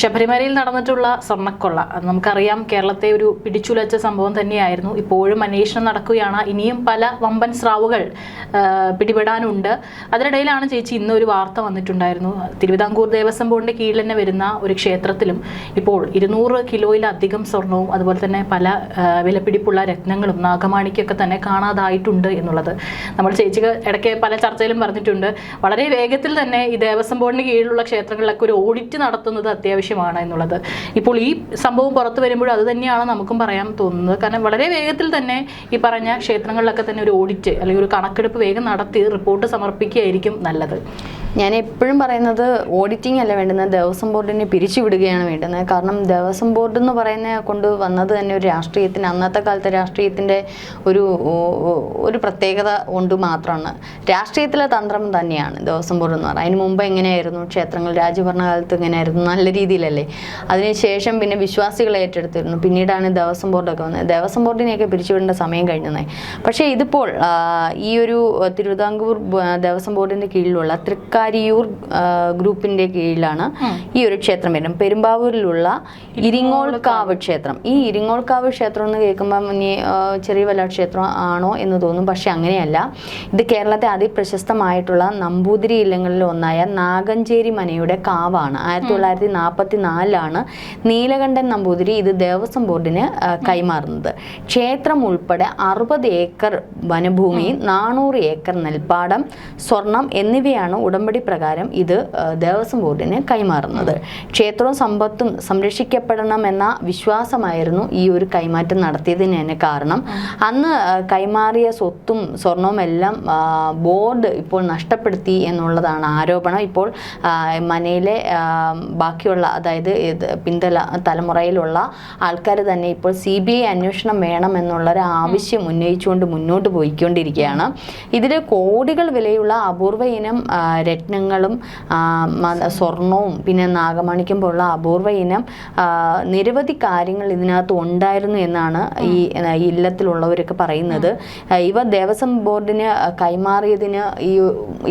ശബരിമലയിൽ നടന്നിട്ടുള്ള സ്വർണക്കൊള്ള നമുക്കറിയാം കേരളത്തെ ഒരു പിടിച്ചുലച്ച സംഭവം തന്നെയായിരുന്നു. ഇപ്പോഴും അന്വേഷണം നടക്കുകയാണ്. ഇനിയും പല വമ്പൻ സ്രാവുകൾ പിടിപെടാനുണ്ട്. അതിനിടയിലാണ് ചേച്ചി ഇന്ന് ഒരു വാർത്ത വന്നിട്ടുണ്ടായിരുന്നു. തിരുവിതാംകൂർ ദേവസ്വം ബോർഡിന്റെ കീഴിൽ തന്നെ വരുന്ന ഒരു ക്ഷേത്രത്തിലും ഇപ്പോൾ ഇരുന്നൂറ് കിലോയിലധികം സ്വർണവും അതുപോലെ തന്നെ പല വിലപിടിപ്പുള്ള രത്നങ്ങളും നാഗമാണിക്കൊക്കെ തന്നെ കാണാതായിട്ടുണ്ട് എന്നുള്ളത്. നമ്മൾ ചേച്ചിക്ക് ഇടയ്ക്ക് പല ചർച്ചയിലും പറഞ്ഞിട്ടുണ്ട്. വളരെ വേഗത്തിൽ തന്നെ ഈ ദേവസ്വം ബോർഡിന് കീഴിലുള്ള ക്ഷേത്രങ്ങളിലൊക്കെ ഒരു ഓഡിറ്റ് നടത്തുന്നത് അത്യാവശ്യമാണ് എന്നുള്ളത്. ഇപ്പോൾ ഈ സംഭവം പുറത്തു വരുമ്പോൾ അത് തന്നെയാണ് നമുക്കും പറയാൻ തോന്നുന്നത്. കാരണം വളരെ വേഗത്തിൽ തന്നെ ഈ പറഞ്ഞ ക്ഷേത്രങ്ങളിലൊക്കെ തന്നെ ഒരു ഓഡിറ്റ് അല്ലെങ്കിൽ ഒരു കണക്കെടുപ്പ് വേഗം നടത്തി റിപ്പോർട്ട് സമർപ്പിക്കുകയായിരിക്കും നല്ലത്. ഞാൻ എപ്പോഴും പറയുന്നത് ഓഡിറ്റിംഗ് അല്ല വേണ്ടുന്നത് ദേവസ്വം ബോർഡിനെ പിരിച്ചുവിടുകയാണ് വേണ്ടുന്നത്. കാരണം ദേവസ്വം ബോർഡ് എന്ന് പറയുന്ന കൊണ്ട് വന്നത് തന്നെ ഒരു രാഷ്ട്രീയത്തിന് അന്നത്തെ കാലത്തെ രാഷ്ട്രീയത്തിന്റെ ഒരു ഒരു പ്രത്യേകത കൊണ്ട് മാത്രമാണ്. രാഷ്ട്രീയത്തിലെ തന്ത്രം തന്നെയാണ് ദേവസ്വം ബോർഡ് എന്ന് പറയുന്നത്. അതിന് മുമ്പ് എങ്ങനെയായിരുന്നു ക്ഷേത്രങ്ങൾ രാജ്യഭരണകാലത്ത് എങ്ങനെയായിരുന്നു നല്ല രീതിയിലല്ലേ? അതിനുശേഷം പിന്നെ വിശ്വാസികൾ ഏറ്റെടുത്തിരുന്നു. പിന്നീടാണ് ദേവസ്വം ബോർഡൊക്കെ വന്നത്. ദേവസ്വം ബോർഡിനെയൊക്കെ പിരിച്ചുവിടേണ്ട സമയം കഴിഞ്ഞത് പക്ഷേ ഇതിപ്പോൾ ഈ ഒരു തിരുവിതാംകൂർ ദേവസ്വം ബോർഡിന്റെ കീഴിലുള്ള തൃക്കാരിയൂർ ആ, ഗ്രൂപ്പിന്റെ കീഴിലാണ് ഈ ഒരു ക്ഷേത്രം വരുന്നത്. പെരുമ്പാവൂരിലുള്ള ഇരിങ്ങോൾക്കാവ് ക്ഷേത്രം. ഈ ഇരിങ്ങോൾക്കാവ് ക്ഷേത്രം എന്ന് കേൾക്കുമ്പോൾ ഇനി ചെറിയ വല്ല ക്ഷേത്രം ആണോ എന്ന് തോന്നും. പക്ഷെ അങ്ങനെയല്ല. ഇത് കേരളത്തെ അതിപ്രശസ്തമായിട്ടുള്ള നമ്പൂതിരി ഇല്ലങ്ങളിൽ ഒന്നായ നാഗഞ്ചേരി മനയുടെ കാവാണ്. ആയിരത്തി തൊള്ളായിരത്തി നാൽപ്പത്തി നാലിലാണ് നീലകണ്ഠൻ നമ്പൂതിരി ഇത് ദേവസ്വം ബോർഡിന് കൈമാറുന്നത്. ക്ഷേത്രം ഉൾപ്പെടെ അറുപത് ഏക്കർ വനഭൂമി നാനൂറ് ഏക്കർ നെൽപ്പാടം സ്വർണം എന്നിവയാണ് ഉടമ്പടി പ്രകാരം ഇത് ദേവസ്വം ബോർഡിന് കൈമാറുന്നത്. ക്ഷേത്രവും സമ്പത്തും സംരക്ഷിക്കപ്പെടണമെന്ന വിശ്വാസമായിരുന്നു ഈ ഒരു കൈമാറ്റം നടത്തിയതിന് തന്നെ കാരണം. അന്ന് കൈമാറിയ സ്വത്തും സ്വർണവും എല്ലാം ബോർഡ് ഇപ്പോൾ നഷ്ടപ്പെടുത്തി എന്നുള്ളതാണ് ആരോപണം. ഇപ്പോൾ മനയിലെ ബാക്കിയുള്ള അതായത് പിന്തല തലമുറയിലുള്ള ആൾക്കാർ തന്നെ ഇപ്പോൾ സി ബി ഐ അന്വേഷണം വേണം എന്നുള്ളൊരു ആവശ്യം ഉന്നയിച്ചുകൊണ്ട് മുന്നോട്ട് പോയിക്കൊണ്ടിരിക്കുകയാണ്. ഇതിൽ കോടികൾ വിലയുള്ള അപൂർവ ഇനം ആ, രത്നങ്ങളും സ്വർണവും പിന്നെ നാഗമണിക്കും പോലുള്ള അപൂർവ ഇനം നിരവധി കാര്യങ്ങൾ ഇതിനകത്ത് ഉണ്ടായിരുന്നു എന്നാണ് ഈ ഇല്ലത്തിലുള്ളവരൊക്കെ പറയുന്നത്. ഇവ ദേവസ്വം ബോർഡിന് കൈമാറിയതിന് ഈ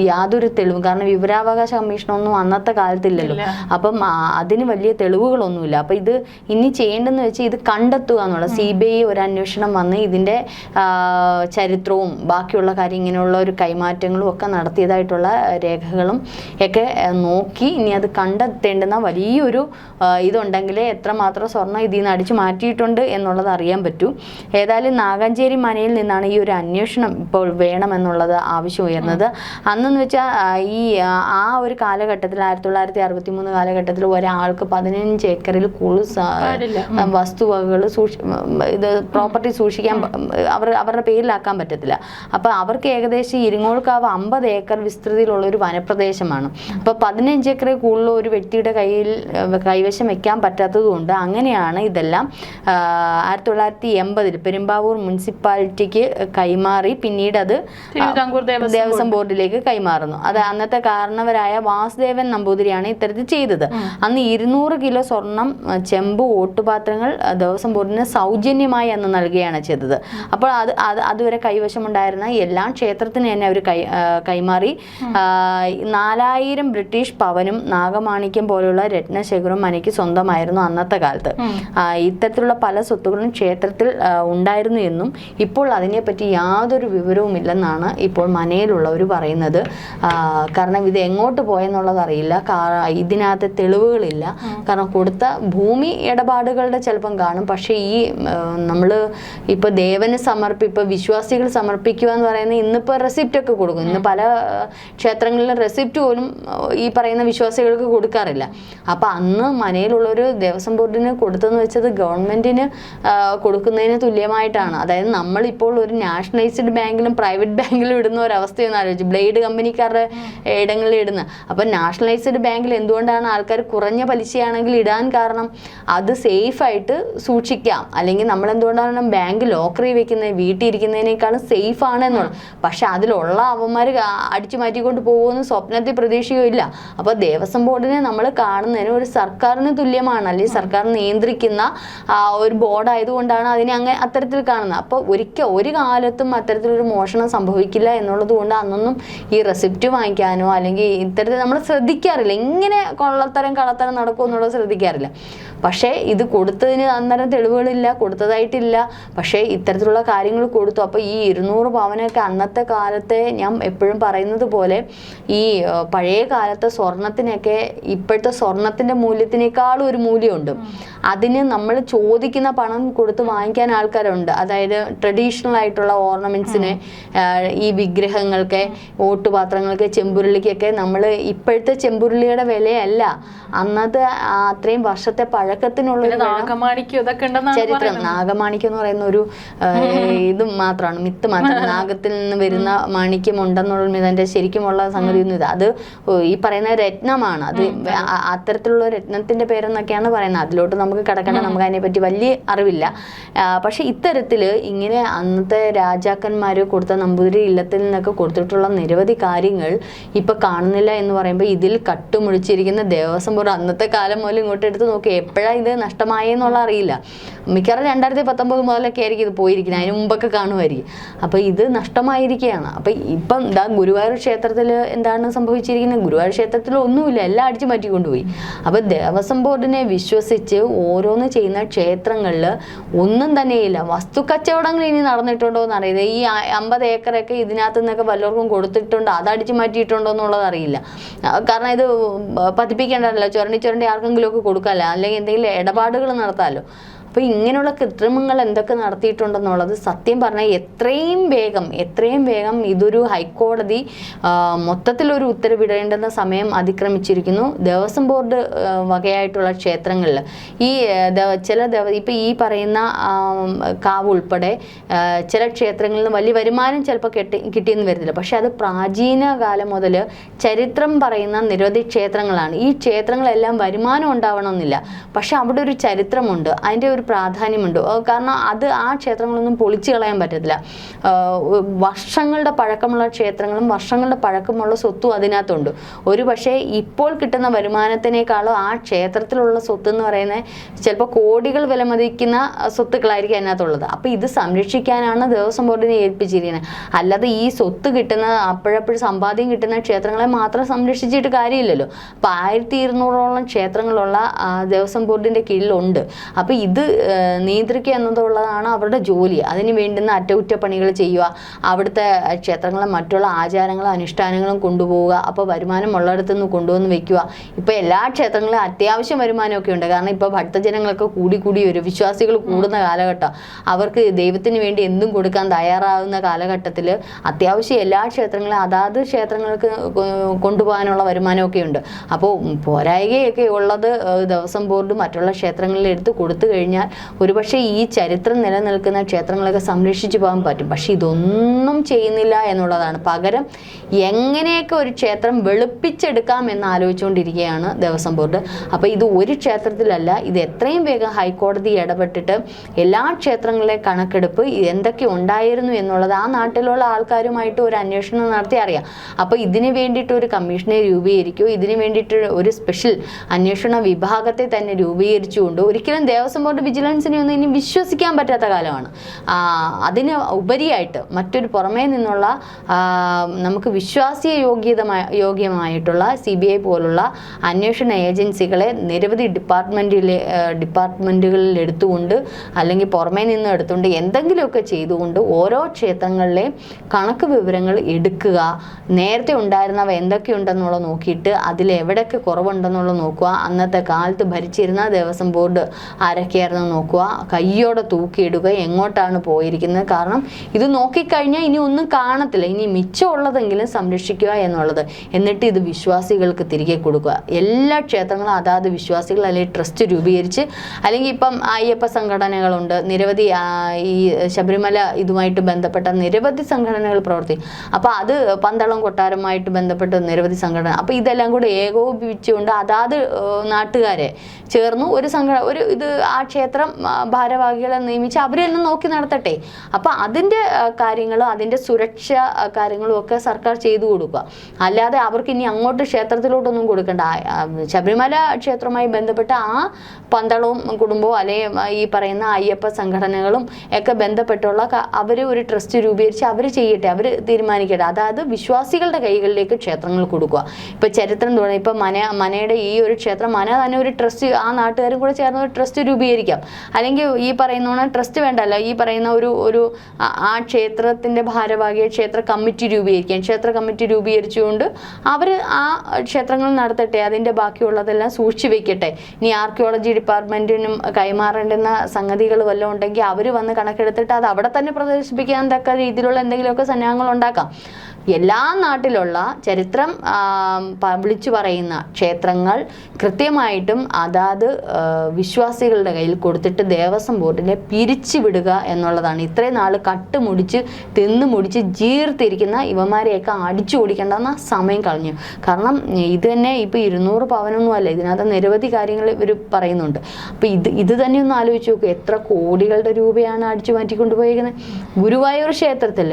യാതൊരു തെളിവും കാരണം വിവരാവകാശ കമ്മീഷനൊന്നും അന്നത്തെ കാലത്തില്ലല്ലോ. അപ്പം അതിന് വലിയ തെളിവുകളൊന്നുമില്ല. അപ്പം ഇത് ഇനി ചെയ്യേണ്ടെന്ന് വെച്ചാൽ ഇത് കണ്ടെത്തുക എന്നുള്ള സി ബി ഐ ഒരു അന്വേഷണം വന്ന് ഇതിന്റെ ചരിത്രവും ബാക്കിയുള്ള കാര്യം ഇങ്ങനെയുള്ള ഒരു കൈമാറ്റങ്ങളും ഒക്കെ നടത്തിയതായിട്ടുള്ള രേഖകളും ഒക്കെ നോക്കി ഇനി അത് കണ്ടെത്തേണ്ടുന്ന വലിയൊരു ഇതുണ്ടെങ്കിൽ ഇതുണ്ടെങ്കിലേ എത്രമാത്രം സ്വർണം ഇതിൽ നിന്ന് അടിച്ചു മാറ്റിയിട്ടുണ്ട് എന്നുള്ളത് അറിയാൻ പറ്റൂ. ഏതായാലും നാഗഞ്ചേരി മനയിൽ നിന്നാണ് ഈ ഒരു അന്വേഷണം ഇപ്പോൾ വേണമെന്നുള്ളത് ആവശ്യം ഉയർന്നത്. അന്നെന്ന് വെച്ചാൽ ഈ ആ, ഒരു കാലഘട്ടത്തിൽ ആയിരത്തി തൊള്ളായിരത്തി അറുപത്തി മൂന്ന് കാലഘട്ടത്തിൽ ഒരാൾക്ക് പതിനഞ്ച് ഏക്കറിൽ കൂടുതൽ. വസ്തുവകകൾ സൂക്ഷി ഇത് പ്രോപ്പർട്ടി സൂക്ഷിക്കാൻ അവർ അവരുടെ പേരിലാക്കാൻ പറ്റത്തില്ല. അപ്പോൾ അവർക്ക് ഏകദേശം ഇരുങ്ങോൾക്കാവ് അമ്പത് ഏക്കർ വിസ്തൃതിയിലുള്ള ഒരു വനപ്രദേശമാണ് അപ്പോൾ പതിനഞ്ച് ഏക്കറിൽ കൂടുതൽ ഒരു വ്യക്തിയുടെ കയ്യിൽ കൈവശം വെക്കാൻ പറ്റാത്തതുകൊണ്ട് അങ്ങനെയാണ് ഇതെല്ലാം ആയിരത്തി തൊള്ളായിരത്തി എൺപതിൽ പെരുമ്പാവൂർ മുനിസിപ്പാലിറ്റിക്ക് കൈമാറി പിന്നീട് അത് ദേവസ്വം ബോർഡിലേക്ക് കൈമാറുന്നു. അത് അന്നത്തെ കാരണവരായ വാസുദേവൻ നമ്പൂതിരിയാണ് ഇത്തരത്തിൽ ചെയ്തത്. അന്ന് ഇരുന്നൂറ് കിലോ സ്വർണം ചെമ്പ് ഓട്ടുപാത്രങ്ങൾ ദേവസ്വം ബോർഡിന് സൗജന്യമായി അന്ന് നൽകുകയാണ് ചെയ്തത്. അപ്പോൾ അത് അത് അതുവരെ കൈവശമുണ്ടായിരുന്ന എല്ലാം ക്ഷേത്രത്തിന് തന്നെ അവർ കൈ കൈമാറി നാലായിരം ബ്രിട്ടീഷ് പവനും നാഗമാണിക്യം പോലുള്ള രത്നശേഖരവും മനയ്ക്ക് സ്വന്തമായിരുന്നു അന്നത്തെ കാലത്ത്. ഇത്തരത്തിലുള്ള പല സ്വത്തുക്കളും ക്ഷേത്രത്തിൽ ഉണ്ടായിരുന്നു എന്നും ഇപ്പോൾ അതിനെപ്പറ്റി യാതൊരു വിവരവുമില്ലെന്നാണ് ഇപ്പോൾ മനയിലുള്ളവർ പറയുന്നത്. കാരണം ഇത് എങ്ങോട്ട് പോയെന്നുള്ളത് അറിയില്ല. ഇതിനകത്ത് തെളിവുകളില്ല. കാരണം കൊടുത്ത ഭൂമി ഇടപാടുകളുടെ ചിലപ്പം കാണും. പക്ഷേ ഈ നമ്മൾ ഇപ്പോൾ ദേവന് സമർപ്പി ഇപ്പോൾ വിശ്വാസികൾ സമർപ്പിക്കുക എന്ന് പറയുന്നത് ഇന്നിപ്പോൾ റെസിപ്റ്റ് ഒക്കെ കൊടുക്കും. ഇന്ന് പല ക്ഷേത്രങ്ങളിലും റെസിപ്റ്റ് പോലും ഈ പറയുന്ന വിശ്വാസികൾക്ക് കൊടുക്കാറില്ല. അപ്പം അന്ന് മനയിലുള്ളൊരു ദേവസ്വം ബോർഡിന് കൊടുത്തെന്ന് വെച്ചത് ഗവൺമെന്റിന് കൊടുക്കുന്നതിന് തുല്യമായിട്ടാണ്. അതായത് നമ്മളിപ്പോൾ ഒരു നാഷണലൈസ്ഡ് ബാങ്കിലും പ്രൈവറ്റ് ബാങ്കിലും ഇടുന്ന ഒരു ആലോചിച്ചു ബ്ലേഡ് കമ്പനിക്കാരുടെ ഇടങ്ങളിൽ ഇടുന്ന. അപ്പം നാഷണലൈസ്ഡ് ബാങ്കിൽ എന്തുകൊണ്ടാണ് ആൾക്കാർ കുറഞ്ഞ പലിശയാണെങ്കിൽ ഇടാൻ കാരണം അത് സേഫായിട്ട് സൂക്ഷിക്കാം. അല്ലെങ്കിൽ നമ്മൾ എന്തുകൊണ്ടാണ് ബാങ്ക് ലോക്കറി വെക്കുന്നത് വീട്ടിൽ ഇരിക്കുന്നതിനേക്കാളും സേഫ് ആണ് എന്നുള്ളത് പക്ഷെ അതിലുള്ള അവന്മാർ അടിച്ചു മാറ്റിക്കൊണ്ട് പോകുമെന്ന് സ്വപ്നത്തിൽ ഇല്ല അപ്പോൾ ദേവസ്വം ബോർഡിനെ നമ്മൾ കാണുന്നതിന് ഒരു സർക്കാരിന് തുല്യമാണ്. അല്ലെങ്കിൽ സർക്കാർ നിയന്ത്രിക്കുന്ന ഒരു ബോർഡ് ആയതുകൊണ്ടാണ് അതിനെ അങ്ങനെ അത്തരത്തിൽ കാണുന്നത്. അപ്പോൾ ഒരിക്കൽ ഒരു കാലത്തും അത്തരത്തിലൊരു മോഷണം സംഭവിക്കില്ല എന്നുള്ളത് കൊണ്ട് അന്നൊന്നും ഈ റെസിപ്റ്റ് വാങ്ങിക്കാനോ അല്ലെങ്കിൽ ഇത്തരത്തിൽ നമ്മൾ ശ്രദ്ധിക്കാറില്ല. ഇങ്ങനെ കൊള്ളത്തരം കള്ളത്തരം നടക്കുമോ എന്നുള്ളത് ശ്രദ്ധിക്കാറില്ല. പക്ഷേ ഇത് കൊടുത്തതിന് അന്നേരം തെളിവുകളില്ല കൊടുത്തതായിട്ടില്ല. പക്ഷേ ഇത്തരത്തിലുള്ള കാര്യങ്ങൾ കൊടുത്തു. അപ്പോൾ ഈ ഇരുന്നൂറ് പവനൊക്കെ അന്നത്തെ കാലത്തെ ഞാൻ എപ്പോഴും പറയുന്നത് പോലെ ഈ പഴയ കാലത്തെ സ്വർണത്തിനൊക്കെ ഇപ്പോഴത്തെ സ്വർണത്തിന്റെ മൂല്യത്തിനേക്കാളും ഒരു മൂല്യമുണ്ട്. അതിന് നമ്മൾ ചോദിക്കുന്ന പണം കൊടുത്ത് വാങ്ങിക്കാൻ ആൾക്കാരുണ്ട്. അതായത് ട്രഡീഷണൽ ആയിട്ടുള്ള ഓർണമെന്റ്സിന് ഈ വിഗ്രഹങ്ങൾക്ക് ഓട്ടുപാത്രങ്ങൾക്ക് ചെമ്പുരുളിക്കൊക്കെ നമ്മൾ ഇപ്പോഴത്തെ ചെമ്പുരുളിയുടെ വിലയല്ല. അന്നത് അത്രയും വർഷത്തെ പഴക്കത്തിനുള്ള ചരിത്രം. നാഗമാണിക്യം എന്ന് പറയുന്ന ഒരു ഇത് മാത്രമാണ് മിത്ത് മാത്രമാണ് നാഗത്തിൽ നിന്ന് വരുന്ന മാണിക്യം ഉണ്ടെന്നുള്ള ഇതിന്റെ ശരിക്കുമുള്ള സംഗതി ഒന്നും അത് ഈ പറയുന്ന രത്നമാണ്. അത് അത്തരത്തിലുള്ള രത്നത്തിന്റെ പേരെന്നൊക്കെയാണ് പറയുന്നത്. അതിലോട്ട് നമുക്ക് കിടക്കണം നമുക്ക് അതിനെപ്പറ്റി വലിയ അറിവില്ല. പക്ഷെ ഇത്തരത്തിൽ ഇങ്ങനെ അന്നത്തെ രാജാക്കന്മാർ കൊടുത്ത നമ്പൂതിരി ഇല്ലത്തിൽ നിന്നൊക്കെ കൊടുത്തിട്ടുള്ള നിരവധി കാര്യങ്ങൾ ഇപ്പൊ കാണുന്നില്ല എന്ന് പറയുമ്പോൾ ഇതിൽ കട്ടുമുഴിച്ചിരിക്കുന്ന ദേവസ്വം ബോർഡ് അന്നത്തെ കാലം മുതൽ ഇങ്ങോട്ട് എടുത്ത് നോക്കി എപ്പോഴാ ഇത് നഷ്ടമായെന്നുള്ള അറിയില്ല. മിക്കവാറും രണ്ടായിരത്തി പത്തൊമ്പത് മുതലൊക്കെ ആയിരിക്കും ഇത് പോയിരിക്കുന്നത്. അതിന് മുമ്പൊക്കെ കാണുമായിരിക്കും. അപ്പോൾ ഇത് നഷ്ടമായിരിക്കുകയാണ്. അപ്പോൾ ഇപ്പം എന്താ ഗുരുവായൂർ ക്ഷേത്രത്തിൽ എന്താണ് സംഭവിച്ചിരിക്കുന്നത് ഗുരുവായൂർ ക്ഷേത്രത്തിൽ ഒന്നുമില്ല എല്ലാം അടിച്ചു മാറ്റിക്കൊണ്ടുപോയി. അപ്പൊ അപ്പോൾ ദേവസ്വം ബോർഡിനെ വിശ്വസിച്ച് ഓരോന്ന് ചെയ്യുന്ന ക്ഷേത്രങ്ങളിൽ ഒന്നും തന്നെയില്ല. വസ്തു കച്ചവടങ്ങൾ ഇനി നടന്നിട്ടുണ്ടോ എന്ന് അറിയില്ല ഈ അമ്പത് ഏക്കറൊക്കെ ഇതിനകത്ത് നിന്നൊക്കെ വല്ലവർക്കും കൊടുത്തിട്ടുണ്ടോ അത് അടിച്ചു മാറ്റിയിട്ടുണ്ടോ എന്നുള്ളത് അറിയില്ല. കാരണം ഇത് പതിപ്പിക്കേണ്ടതല്ലോ ചുരണ്ടി ചുരണ്ടി ആർക്കെങ്കിലും ഒക്കെ കൊടുക്കാമല്ലോ അല്ലെങ്കിൽ എന്തെങ്കിലും ഇടപാടുകൾ നടത്താമല്ലോ. അപ്പോൾ ഇങ്ങനെയുള്ള കൃത്രിമങ്ങൾ എന്തൊക്കെ നടത്തിയിട്ടുണ്ടെന്നുള്ളത് സത്യം പറഞ്ഞാൽ എത്രയും വേഗം എത്രയും വേഗം ഇതൊരു ഹൈക്കോടതി മൊത്തത്തിലൊരു ഉത്തരവിടേണ്ടുന്ന സമയം അതിക്രമിച്ചിരിക്കുന്നു. ദേവസ്വം ബോർഡ് വകയായിട്ടുള്ള ക്ഷേത്രങ്ങളിൽ ഈ ചില ഇപ്പം ഈ പറയുന്ന കാവ് ഉൾപ്പെടെ ചില ക്ഷേത്രങ്ങളിൽ നിന്ന് വലിയ വരുമാനം ചിലപ്പോൾ കെട്ടി കിട്ടിയെന്ന് വരുന്നില്ല. പക്ഷെ അത് പ്രാചീന കാലം മുതൽ ചരിത്രം പറയുന്ന നിരവധി ക്ഷേത്രങ്ങളാണ്. ഈ ക്ഷേത്രങ്ങളെല്ലാം വരുമാനം ഉണ്ടാവണമെന്നില്ല. പക്ഷെ അവിടെ ഒരു ചരിത്രമുണ്ട്. അതിന്റെ ഒരു പ്രാധാന്യമുണ്ട്. കാരണം അത് ആ ക്ഷേത്രങ്ങളൊന്നും പൊളിച്ചു കളയാൻ പറ്റത്തില്ല. വർഷങ്ങളുടെ പഴക്കമുള്ള ക്ഷേത്രങ്ങളും വർഷങ്ങളുടെ പഴക്കമുള്ള സ്വത്തും അതിനകത്തുണ്ട്. ഒരു പക്ഷേ ഇപ്പോൾ കിട്ടുന്ന വരുമാനത്തിനേക്കാളും ആ ക്ഷേത്രത്തിലുള്ള സ്വത്ത് എന്ന് പറയുന്നത് ചിലപ്പോൾ കോടികൾ വിലമതിക്കുന്ന സ്വത്തുക്കളായിരിക്കും അതിനകത്തുള്ളത്. അപ്പോൾ ഇത് സംരക്ഷിക്കാനാണ് ദേവസ്വം ബോർഡിനെ ഏൽപ്പിച്ചിരിക്കുന്നത്. അല്ലാതെ ഈ സ്വത്ത് കിട്ടുന്ന അപ്പോഴപ്പോഴും സമ്പാദ്യം കിട്ടുന്ന ക്ഷേത്രങ്ങളെ മാത്രം സംരക്ഷിച്ചിട്ട് കാര്യമില്ലല്ലോ. അപ്പോൾ ആയിരത്തി ഇരുന്നൂറോളം ക്ഷേത്രങ്ങളുള്ള ദേവസ്വം ബോർഡിന്റെ കീഴിലുണ്ട്. അപ്പോൾ ഇത് നിയന്ത്രിക്കുക എന്നതുള്ളതാണ് അവരുടെ ജോലി. അതിന് വേണ്ടുന്ന അറ്റകുറ്റപ്പണികൾ ചെയ്യുക അവിടുത്തെ ക്ഷേത്രങ്ങളും മറ്റുള്ള ആചാരങ്ങളും അനുഷ്ഠാനങ്ങളും കൊണ്ടുപോവുക അപ്പോൾ വരുമാനം ഉള്ളിടത്തു നിന്ന് കൊണ്ടുവന്ന് വെക്കുക. ഇപ്പോൾ എല്ലാ ക്ഷേത്രങ്ങളിലും അത്യാവശ്യം വരുമാനമൊക്കെ ഉണ്ട്. കാരണം ഇപ്പോൾ ഭക്തജനങ്ങളൊക്കെ കൂടി കൂടി ഒരു വിശ്വാസികൾ കൂടുന്ന കാലഘട്ടം. അവർക്ക് ദൈവത്തിന് വേണ്ടി എന്തും കൊടുക്കാൻ തയ്യാറാവുന്ന കാലഘട്ടത്തിൽ അത്യാവശ്യം എല്ലാ ക്ഷേത്രങ്ങളും അതാത് ക്ഷേത്രങ്ങൾക്ക് കൊണ്ടുപോകാനുള്ള വരുമാനമൊക്കെ ഉണ്ട്. അപ്പോൾ പോരായികയൊക്കെ ഉള്ളത് ദിവസം ദേവസ്വം ബോർഡ് മറ്റുള്ള ക്ഷേത്രങ്ങളിൽ എടുത്ത് കൊടുത്തു കഴിഞ്ഞാൽ ഒരുപക്ഷെ ഈ ചരിത്രം നിലനിൽക്കുന്ന ക്ഷേത്രങ്ങളൊക്കെ സംരക്ഷിച്ചു പോകാൻ പറ്റും. പക്ഷെ ഇതൊന്നും ചെയ്യുന്നില്ല എന്നുള്ളതാണ്. പകരം എങ്ങനെയൊക്കെ ഒരു ക്ഷേത്രം വെളുപ്പിച്ചെടുക്കാം എന്ന് ആലോചിച്ചുകൊണ്ടിരിക്കുകയാണ് ദേവസ്വം ബോർഡ്. അപ്പോൾ ഇത് ഒരു ക്ഷേത്രത്തിലല്ല ഇത് എത്രയും വേഗം ഹൈക്കോടതി ഇടപെട്ടിട്ട് എല്ലാ ക്ഷേത്രങ്ങളിലെ കണക്കെടുപ്പ് എന്തൊക്കെ ഉണ്ടായിരുന്നു എന്നുള്ളത് ആ നാട്ടിലുള്ള ആൾക്കാരുമായിട്ട് ഒരു അന്വേഷണം നടത്തി അറിയാം. അപ്പോൾ ഇതിന് വേണ്ടിയിട്ട് ഒരു കമ്മീഷനെ രൂപീകരിക്കുകയോ ഇതിന് വേണ്ടിയിട്ട് ഒരു സ്പെഷ്യൽ അന്വേഷണ വിഭാഗത്തെ തന്നെ രൂപീകരിച്ചുകൊണ്ട് ഒരിക്കലും ദേവസ്വം ബോർഡ് വിജിലൻസിനെ ഒന്നും ഇനി വിശ്വസിക്കാൻ പറ്റാത്ത കാലമാണ്. അതിന് ഉപരിയായിട്ട് മറ്റൊരു പുറമേ നിന്നുള്ള നമുക്ക് വിശ്വാസീയ യോഗ്യതമായ യോഗ്യമായിട്ടുള്ള സി ബി ഐ പോലുള്ള അന്വേഷണ ഏജൻസികളെ നിരവധി ഡിപ്പാർട്ട്മെന്റിലെ ഡിപ്പാർട്ട്മെന്റുകളിൽ എടുത്തുകൊണ്ട് അല്ലെങ്കിൽ പുറമേ നിന്ന് എടുത്തുകൊണ്ട് എന്തെങ്കിലുമൊക്കെ ചെയ്തുകൊണ്ട് ഓരോ ക്ഷേത്രങ്ങളിലെയും കണക്ക് വിവരങ്ങൾ എടുക്കുക നേരത്തെ ഉണ്ടായിരുന്നവ എന്തൊക്കെയുണ്ടെന്നുള്ളത് നോക്കിയിട്ട് അതിൽ എവിടെയൊക്കെ കുറവുണ്ടെന്നുള്ളത് നോക്കുക അന്നത്തെ കാലത്ത് ഭരിച്ചിരുന്ന ദേവസ്വം ബോർഡ് ആരൊക്കെയായിരുന്നു നോക്കുക കയ്യോടെ തൂക്കിയിടുക എങ്ങോട്ടാണ് പോയിരിക്കുന്നത്. കാരണം ഇത് നോക്കിക്കഴിഞ്ഞാൽ ഇനി ഒന്നും കാണത്തില്ല. ഇനി മിച്ചമുള്ളതെങ്കിലും സംരക്ഷിക്കുക എന്നുള്ളത്. എന്നിട്ട് ഇത് വിശ്വാസികൾക്ക് തിരികെ കൊടുക്കുക. എല്ലാ ക്ഷേത്രങ്ങളും അതാത് വിശ്വാസികൾ അല്ലെങ്കിൽ ട്രസ്റ്റ് രൂപീകരിച്ച് അല്ലെങ്കിൽ ഇപ്പം അയ്യപ്പ സംഘടനകളുണ്ട്. നിരവധി ഈ ശബരിമല ഇതുമായിട്ട് ബന്ധപ്പെട്ട നിരവധി സംഘടനകൾ പ്രവർത്തി. അപ്പോൾ അത് പന്തളം കൊട്ടാരമായിട്ട് ബന്ധപ്പെട്ട നിരവധി സംഘടന. അപ്പോൾ ഇതെല്ലാം കൂടെ ഏകോപിപ്പിച്ചുകൊണ്ട് അതാത് നാട്ടുകാരെ ചേർന്നു ഒരു സംഘടന ഒരു ഇത് ആ ക്ഷേത്രം ഭാരവാഹികളെ നിയമിച്ച് അവർ തന്നെ നോക്കി നടത്തട്ടെ. അപ്പോൾ അതിന്റെ കാര്യങ്ങളും അതിന്റെ സുരക്ഷ കാര്യങ്ങളും ഒക്കെ സർക്കാർ ചെയ്തു കൊടുക്കുക. അല്ലാതെ അവർക്ക് ഇനി അങ്ങോട്ട് ക്ഷേത്രത്തിലോട്ടൊന്നും കൊടുക്കണ്ട. ശബരിമല ക്ഷേത്രവുമായി ബന്ധപ്പെട്ട ആ പന്തളവും കുടുംബവും അല്ലെങ്കിൽ ഈ പറയുന്ന അയ്യപ്പ സംഘടനകളും ഒക്കെ ബന്ധപ്പെട്ടുള്ള അവർ ഒരു ട്രസ്റ്റ് രൂപീകരിച്ച് അവർ ചെയ്യട്ടെ അവർ തീരുമാനിക്കട്ടെ. അതായത് വിശ്വാസികളുടെ കൈകളിലേക്ക് ക്ഷേത്രങ്ങൾ കൊടുക്കുക. ഇപ്പൊ ചരിത്രം തുടങ്ങി. ഇപ്പൊ മന മനയുടെ ഈ ഒരു ക്ഷേത്രം മന തന്നെ ഒരു ട്രസ്റ്റ് ആ നാട്ടുകാരും കൂടെ ചേർന്ന് ഒരു ട്രസ്റ്റ് രൂപീകരിക്കാം. അല്ലെങ്കിൽ ഈ പറയുന്ന ട്രസ്റ്റ് വേണ്ടല്ലോ. ഈ പറയുന്ന ഒരു ഒരു ആ- ക്ഷേത്രത്തിന്റെ ഭാരവാഹിയെ ക്ഷേത്ര കമ്മിറ്റി രൂപീകരിക്കാൻ ക്ഷേത്ര കമ്മിറ്റി രൂപീകരിച്ചുകൊണ്ട് അവർ ആ ക്ഷേത്രങ്ങൾ നടത്തട്ടെ അതിന്റെ ബാക്കിയുള്ളതെല്ലാം സൂക്ഷിച്ചു വെക്കട്ടെ. ഇനി ആർക്കിയോളജി ഡിപ്പാർട്ട്മെന്റിനും കൈമാറേണ്ടുന്ന സംഗതികൾ വല്ലതും ഉണ്ടെങ്കിൽ അവർ വന്ന് കണക്കെടുത്തിട്ട് അത് അവിടെ തന്നെ പ്രദർശിപ്പിക്കാൻ തക്ക രീതിയിലുള്ള എന്തെങ്കിലുമൊക്കെ സന്നാഹങ്ങൾ ഉണ്ടാക്കാം എല്ലാ നാട്ടിലുള്ള ചരിത്രം വിളിച്ചു പറയുന്ന ക്ഷേത്രങ്ങൾ കൃത്യമായിട്ടും അതാത് വിശ്വാസികളുടെ കയ്യിൽ കൊടുത്തിട്ട് ദേവസ്വം ബോർഡിനെ പിരിച്ചുവിടുക എന്നുള്ളതാണ്. ഇത്രയും നാൾ കട്ടുമുടിച്ച് തിന്നു മുടിച്ച് ജീർത്തിരിക്കുന്ന ഇവന്മാരെയൊക്കെ അടിച്ചു ഓടിക്കേണ്ടെന്ന സമയം കളഞ്ഞു. കാരണം ഇത് തന്നെ ഇപ്പോൾ ഇരുന്നൂറ് പവനൊന്നും അല്ല. ഇതിനകത്ത് നിരവധി കാര്യങ്ങൾ ഇവർ പറയുന്നുണ്ട്. അപ്പോൾ ഇത് ഇത് തന്നെ ഒന്ന് ആലോചിച്ച് നോക്കുക എത്ര കോടികളുടെ രൂപയാണ് അടിച്ചു മാറ്റിക്കൊണ്ടുപോയിരിക്കുന്നത് ഗുരുവായൂർ ക്ഷേത്രത്തിൽ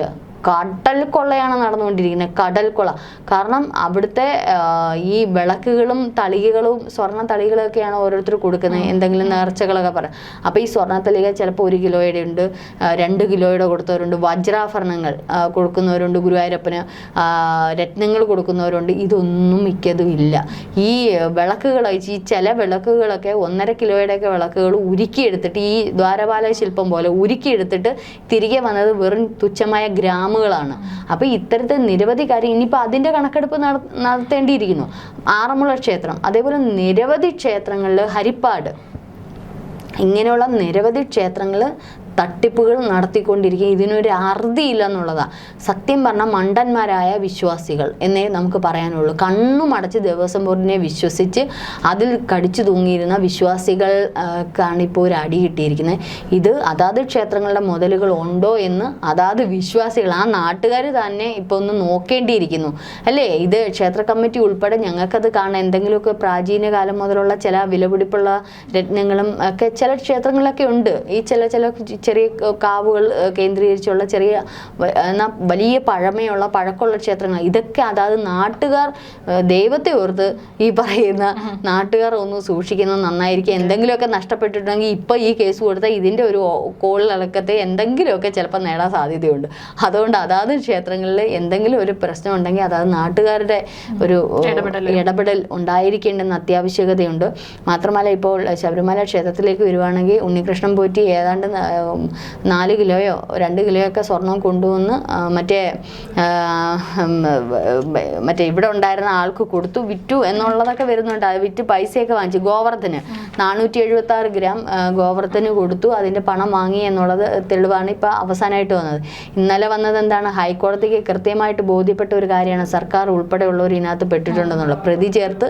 കടൽ കൊള്ളയാണ് നടന്നുകൊണ്ടിരിക്കുന്നത് കടൽ കൊള്ള കാരണം അവിടുത്തെ ഈ വിളക്കുകളും തളികകളും സ്വർണ തളികളൊക്കെയാണ് ഓരോരുത്തർ കൊടുക്കുന്നത് എന്തെങ്കിലും നേർച്ചകളൊക്കെ പറയാം. അപ്പോൾ ഈ സ്വർണ തളിക ചിലപ്പോൾ ഒരു കിലോയുടെ ഉണ്ട് രണ്ട് കിലോയുടെ കൊടുത്തവരുണ്ട് വജ്രാഭരണങ്ങൾ കൊടുക്കുന്നവരുണ്ട് ഗുരുവായൂരപ്പന് രത്നങ്ങൾ കൊടുക്കുന്നവരുണ്ട്. ഇതൊന്നും മിക്കതും ഇല്ല. ഈ വിളക്കുകൾ ഈ ചില വിളക്കുകളൊക്കെ ഒന്നര കിലോയുടെയൊക്കെ വിളക്കുകൾ ഉരുക്കിയെടുത്തിട്ട് ഈ ദ്വാരപാല ശില്പം പോലെ ഉരുക്കിയെടുത്തിട്ട് തിരികെ വന്നത് വെറും തുച്ഛമായ ഗ്രാമുകളാണ് അപ്പോൾ ഇത്തരത്തിൽ നിരവധി കാര്യം ഇനിയിപ്പോൾ അതിന്റെ കണക്കെടുപ്പ് നട- നടത്തേണ്ടിയിരിക്കുന്നു. ആറന്മുള ക്ഷേത്രം അതേപോലെ നിരവധി ക്ഷേത്രങ്ങളിൽ ഹരിപ്പാട്. ഇങ്ങനെയുള്ള നിരവധി ക്ഷേത്രങ്ങൾ തട്ടിപ്പുകൾ നടത്തിക്കൊണ്ടിരിക്കുക ഇതിനൊരു അറുതിയില്ല എന്നുള്ളതാണ് സത്യം പറഞ്ഞാൽ മണ്ടന്മാരായ വിശ്വാസികൾ എന്നേ നമുക്ക് പറയാനുള്ളൂ. കണ്ണുമടച്ച് ദേവസ്വം ബോർഡിനെ വിശ്വസിച്ച് അതിൽ കടിച്ചു തൂങ്ങിയിരുന്ന വിശ്വാസികൾ ഇപ്പോൾ ഒരു അടി കിട്ടിയിരിക്കുന്നത്. ഇത് അതാത് ക്ഷേത്രങ്ങളുടെ മുതലുകൾ ഉണ്ടോ എന്ന് അതാത് വിശ്വാസികൾ ആ നാട്ടുകാർ തന്നെ ഇപ്പോൾ ഒന്ന് നോക്കേണ്ടിയിരിക്കുന്നു. അല്ലേ? ഇത് ക്ഷേത്ര കമ്മിറ്റി ഉൾപ്പെടെ ഞങ്ങൾക്കത് കാണാൻ എന്തെങ്കിലുമൊക്കെ പ്രാചീന കാലം മുതലുള്ള ചില വിലപിടിപ്പുള്ള രത്നങ്ങളും ഒക്കെ ചില ക്ഷേത്രങ്ങളൊക്കെ ഉണ്ട്. ഈ ചില ചില ചെറിയ കാവുകൾ കേന്ദ്രീകരിച്ചുള്ള ചെറിയ എന്നാൽ എന്നാ വലിയ പഴമയുള്ള പഴക്കമുള്ള ക്ഷേത്രങ്ങൾ. ഇതൊക്കെ അതായത് നാട്ടുകാർ ദൈവത്തെ ഓർത്ത് ഈ പറയുന്ന നാട്ടുകാർ ഒന്ന് സൂക്ഷിക്കുന്നത് നന്നായിരിക്കും. എന്തെങ്കിലുമൊക്കെ നഷ്ടപ്പെട്ടിട്ടുണ്ടെങ്കിൽ ഇപ്പം ഈ കേസ് കൊടുത്താൽ ഇതിന്റെ ഒരു കോളിളക്കത്തെ എന്തെങ്കിലുമൊക്കെ ചിലപ്പോൾ നേടാൻ സാധ്യതയുണ്ട്. അതുകൊണ്ട് അതാത് ക്ഷേത്രങ്ങളിൽ എന്തെങ്കിലും ഒരു പ്രശ്നം ഉണ്ടെങ്കിൽ അതായത് നാട്ടുകാരുടെ ഒരു ഇടപെടൽ. ഉണ്ടായിരിക്കേണ്ടെന്ന് അത്യാവശ്യകതയുണ്ട്. മാത്രമല്ല ഇപ്പോൾ ശബരിമല ക്ഷേത്രത്തിലേക്ക് വരുവാണെങ്കിൽ ഉണ്ണികൃഷ്ണൻ പോറ്റി ഏതാണ്ട് നാല് കിലോയോ രണ്ട് കിലോയോ ഒക്കെ സ്വർണം കൊണ്ടുവന്ന് മറ്റേ മറ്റേ ഇവിടെ ഉണ്ടായിരുന്ന ആൾക്ക് കൊടുത്തു വിറ്റു എന്നുള്ളതൊക്കെ വരുന്നുണ്ട്. അത് വിറ്റ് പൈസയൊക്കെ വാങ്ങിച്ചു. ഗോവർദ്ധന് നാനൂറ്റി എഴുപത്തി ആറ് ഗ്രാം ഗോവർദ്ധന് കൊടുത്തു. അതിന്റെ പണം വാങ്ങി എന്നുള്ളത് തെളിവാണ് ഇപ്പോൾ അവസാനമായിട്ട് വന്നത്. ഇന്നലെ വന്നത് എന്താണ്? ഹൈക്കോടതിക്ക് കൃത്യമായിട്ട് ബോധ്യപ്പെട്ട ഒരു കാര്യമാണ്. സർക്കാർ ഉൾപ്പെടെയുള്ളവർ ഇതിനകത്ത് പെട്ടിട്ടുണ്ടെന്നുള്ള പ്രതി ചേർത്ത്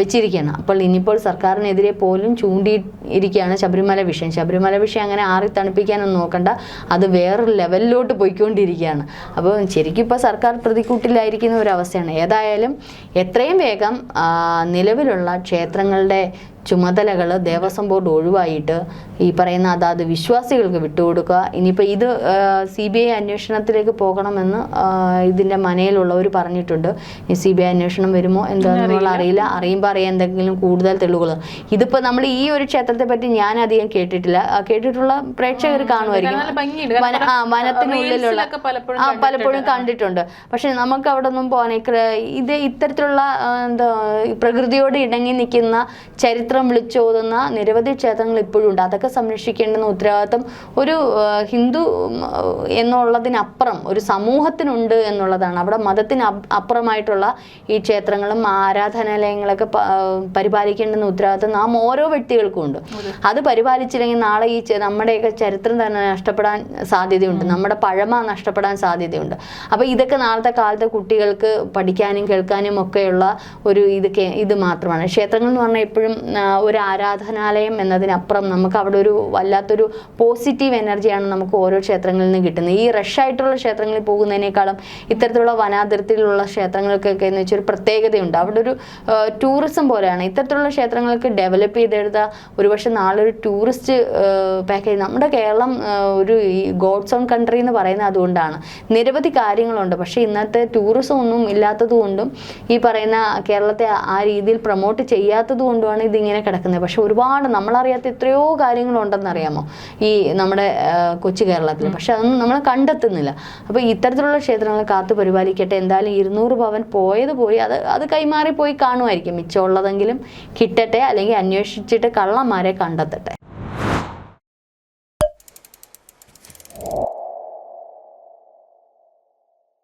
വെച്ചിരിക്കുകയാണ്. അപ്പോൾ ഇനിയിപ്പോൾ സർക്കാരിനെതിരെ പോലും ചൂണ്ടിയിരിക്കുകയാണ് ശബരിമല വിഷയം. ശബരിമല വിഷയം അങ്ങനെ ആറി തണുപ്പിക്കാനൊന്നും നോക്കണ്ട. അത് വേറൊരു ലെവലിലോട്ട് പോയിക്കൊണ്ടിരിക്കുകയാണ്. അപ്പോൾ ശരിക്കും ഇപ്പോൾ സർക്കാർ പ്രതിക്കൂട്ടിലായിരിക്കുന്ന ഒരു അവസ്ഥയാണ്. ഏതായാലും എത്രയും വേഗം നിലവിലുള്ള ക്ഷേത്രങ്ങളുടെ ചുമതലകൾ ദേവസ്വം ബോർഡ് ഒഴിവായിട്ട് ഈ പറയുന്ന അതാത് വിശ്വാസികൾക്ക് വിട്ടുകൊടുക്കുക. ഇനിയിപ്പോൾ ഇത് സി ബി ഐ അന്വേഷണത്തിലേക്ക് പോകണമെന്ന് ഇതിന്റെ മനയിലുള്ളവർ പറഞ്ഞിട്ടുണ്ട്. ഈ സി ബി ഐ അന്വേഷണം വരുമോ എന്താണെന്നുള്ള അറിയില്ല. അറിയുമ്പോൾ അറിയാൻ എന്തെങ്കിലും കൂടുതൽ തെളിവുകൾ ഇതിപ്പോൾ നമ്മൾ ഈ ഒരു ക്ഷേത്രത്തെ പറ്റി ഞാൻ അധികം കേട്ടിട്ടില്ല. കേട്ടിട്ടുള്ള പ്രേക്ഷകർ കാണുമായിരിക്കും. ആ വനത്തിനുള്ളിലുള്ള പലപ്പോഴും ആ പലപ്പോഴും കണ്ടിട്ടുണ്ട്. പക്ഷെ നമുക്ക് അവിടെ ഒന്നും പോകാൻ ഇത് ഇത്തരത്തിലുള്ള എന്താ പ്രകൃതിയോട് ഇണങ്ങി നിൽക്കുന്ന ചരിത്രം വിളിച്ചോതുന്ന നിരവധി ക്ഷേത്രങ്ങൾ ഇപ്പോഴും ഉണ്ട് അതൊക്കെ സംരക്ഷിക്കേണ്ടുന്ന ഉത്തരവാദിത്വം ഒരു ഹിന്ദു എന്നുള്ളതിനപ്പുറം ഒരു സമൂഹത്തിനുണ്ട് എന്നുള്ളതാണ്. അവിടെ മതത്തിന് അപ്- അപ്പുറമായിട്ടുള്ള ഈ ക്ഷേത്രങ്ങളും ആരാധനാലയങ്ങളൊക്കെ പരിപാലിക്കേണ്ടുന്ന ഉത്തരവാദിത്വം നാം ഓരോ വ്യക്തികൾക്കും ഉണ്ട്. അത്. പരിപാലിച്ചില്ലെങ്കിൽ നാളെ ഈ നമ്മുടെയൊക്കെ ചരിത്രം തന്നെ നഷ്ടപ്പെടാൻ സാധ്യതയുണ്ട്. നമ്മുടെ പഴമ നഷ്ടപ്പെടാൻ സാധ്യതയുണ്ട്. അപ്പോൾ ഇതൊക്കെ നാളത്തെ കാലത്തെ കുട്ടികൾക്ക് പഠിക്കാനും കേൾക്കാനും ഒക്കെയുള്ള ഒരു ഇത് ഇത് മാത്രമാണ്. ക്ഷേത്രങ്ങൾ എന്ന് പറഞ്ഞാൽ എപ്പോഴും ഒരു ആരാധനാലയം എന്നതിനപ്പുറം നമുക്ക് അവിടെ ഒരു വല്ലാത്തൊരു പോസിറ്റീവ് എനർജിയാണ് നമുക്ക് ഓരോ ക്ഷേത്രങ്ങളിൽ നിന്ന് കിട്ടുന്നത്. ഈ റഷ് ആയിട്ടുള്ള ക്ഷേത്രങ്ങളിൽ പോകുന്നതിനേക്കാളും ഇത്തരത്തിലുള്ള വനാതിർത്തിയിലുള്ള ക്ഷേത്രങ്ങൾക്കൊക്കെ എന്ന് വെച്ചാൽ ഒരു പ്രത്യേകതയുണ്ട്. അവിടെ ഒരു ടൂറിസം പോലെയാണ്. ഇത്തരത്തിലുള്ള ക്ഷേത്രങ്ങൾക്ക് ഡെവലപ്പ് ചെയ്തെടുത്ത ഒരുപക്ഷെ നാളൊരു ടൂറിസ്റ്റ് പാക്കേജ് നമ്മുടെ കേരളം ഒരു ഗോഡ്സ് ഓൺ കൺട്രി എന്ന് പറയുന്നത് അതുകൊണ്ടാണ്. നിരവധി കാര്യങ്ങളുണ്ട്. പക്ഷേ ഇന്നത്തെ ടൂറിസം ഒന്നും ഇല്ലാത്തത് ഈ പറയുന്ന കേരളത്തെ ആ രീതിയിൽ പ്രൊമോട്ട് ചെയ്യാത്തത് കൊണ്ടുമാണ് ഇതിങ്ങനെ കിടക്കുന്നത്. പക്ഷെ ഒരുപാട് നമ്മളറിയാത്ത എത്രയോ കാര്യങ്ങളുണ്ടെന്നറിയാമോ? ഈ നമ്മുടെ കൊച്ചു കേരളത്തിൽ. പക്ഷെ അതൊന്നും നമ്മൾ കണ്ടെത്തുന്നില്ല. അപ്പോൾ ഇത്തരത്തിലുള്ള ക്ഷേത്രങ്ങൾ കാത്തു പരിപാലിക്കട്ടെ. എന്തായാലും ഇരുന്നൂറ് പവൻ പോയത് പോയി അത് അത് കൈമാറി പോയി കാണുമായിരിക്കും. മിച്ചമുള്ളതെങ്കിലും കിട്ടട്ടെ അല്ലെങ്കിൽ അന്വേഷിച്ചിട്ട് കള്ളന്മാരെ കണ്ടെത്തട്ടെ.